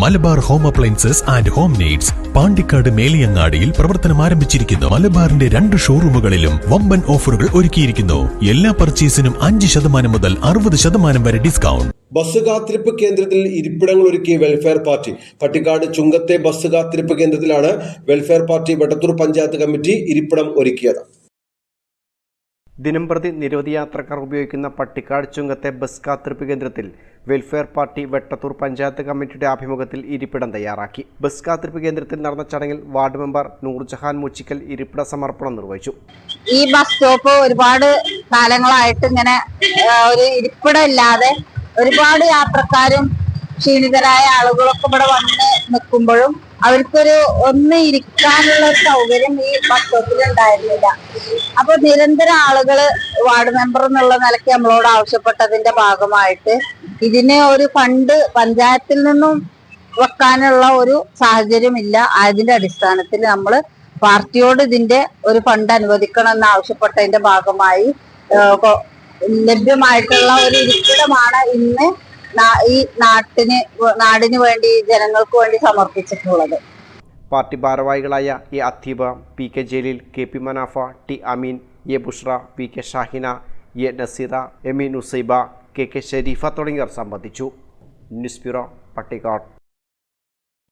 Malabar home appliances and home needs Pandikkad മേലിയങ്ങാടിയിൽ പ്രവർത്തനം ആരംഭിച്ചിരിക്കുന്നു. മലബാറിന്റെ രണ്ട് ഷോറൂമുകളിലും വമ്പൻ ഓഫറുകൾ ഒരുക്കിയിരിക്കുന്നു. എല്ലാ പർച്ചേസിനും അഞ്ച് ശതമാനം മുതൽ അറുപത് ശതമാനം വരെ ഡിസ്കൗണ്ട്. ബസ് കാത്തിരിപ്പ് കേന്ദ്രത്തിൽ ഇരിപ്പിടങ്ങൾ ഒരുക്കിയ വെൽഫെയർ പാർട്ടി പട്ടിക്കാട് ചുങ്കത്തെ ബസ് കാത്തിരിപ്പ് കേന്ദ്രത്തിലാണ് welfare party Vettathur panchayat committee ഇരിപ്പിടം ഒരുക്കിയത്. ദിനംപ്രതി നിരവധി യാത്രക്കാർ ഉപയോഗിക്കുന്ന പട്ടിക്കാട് ചുങ്കത്തെ ബസ് കാത്തിരിപ്പ് കേന്ദ്രത്തിൽ വെൽഫെയർ പാർട്ടി വെട്ടത്തൂർ പഞ്ചായത്ത് കമ്മിറ്റിയുടെ ആഭിമുഖ്യത്തിൽ ഇരിപ്പിടം തയ്യാറാക്കി. ബസ് കാത്തിരിപ്പ് കേന്ദ്രത്തിൽ നടന്ന ചടങ്ങിൽ വാർഡ് മെമ്പർ നൂർജഹാൻ മുച്ചിക്കൽ ഇരിപ്പിട സമർപ്പണം നിർവഹിച്ചു. ഈ ബസ് സ്റ്റോപ്പ് ഒരുപാട് കാലങ്ങളായിട്ട് ഇങ്ങനെ ഒരു ഇരിപ്പിടം ഇല്ലാതെ ഒരുപാട് യാത്രക്കാരും ക്ഷീണിതരായ ആളുകളൊക്കെ ഇവിടെ വന്ന് നിൽക്കുമ്പോഴും അവർക്കൊരു ഒന്ന് ഇരിക്കാനുള്ള സൗകര്യം ഈ പത്രത്തിൽ ഉണ്ടായിരുന്നില്ല. അപ്പൊ നിരന്തരം ആളുകൾ വാർഡ് മെമ്പർ എന്നുള്ള നിലയ്ക്ക് നമ്മളോട് ആവശ്യപ്പെട്ടതിന്റെ ഭാഗമായിട്ട് ഇതിനെ ഒരു ഫണ്ട് പഞ്ചായത്തിൽ നിന്നും വെക്കാനുള്ള ഒരു സാഹചര്യമില്ല. അതിന്റെ അടിസ്ഥാനത്തിൽ നമ്മൾ പാർട്ടിയോട് ഇതിന്റെ ഒരു ഫണ്ട് അനുവദിക്കണം എന്ന് ആവശ്യപ്പെട്ടതിന്റെ ഭാഗമായി ലഭ്യമായിട്ടുള്ള ഒരു ഇരിപ്പിടമാണ് ഇന്ന് ഈ നാട്ടിന് നാടിന് വേണ്ടി ജനങ്ങൾക്ക് വേണ്ടി സമർപ്പിച്ചിട്ടുള്ളത്. പാർട്ടി ഭാരവാഹികളായ A Atheeba P K Jaleel K P Manafa T Ameen A Bushra P K Shahina A Naseera Emeen Usaiba K K Sharifa തുടങ്ങിയവർ സംബന്ധിച്ചു. News bureau Pattikkad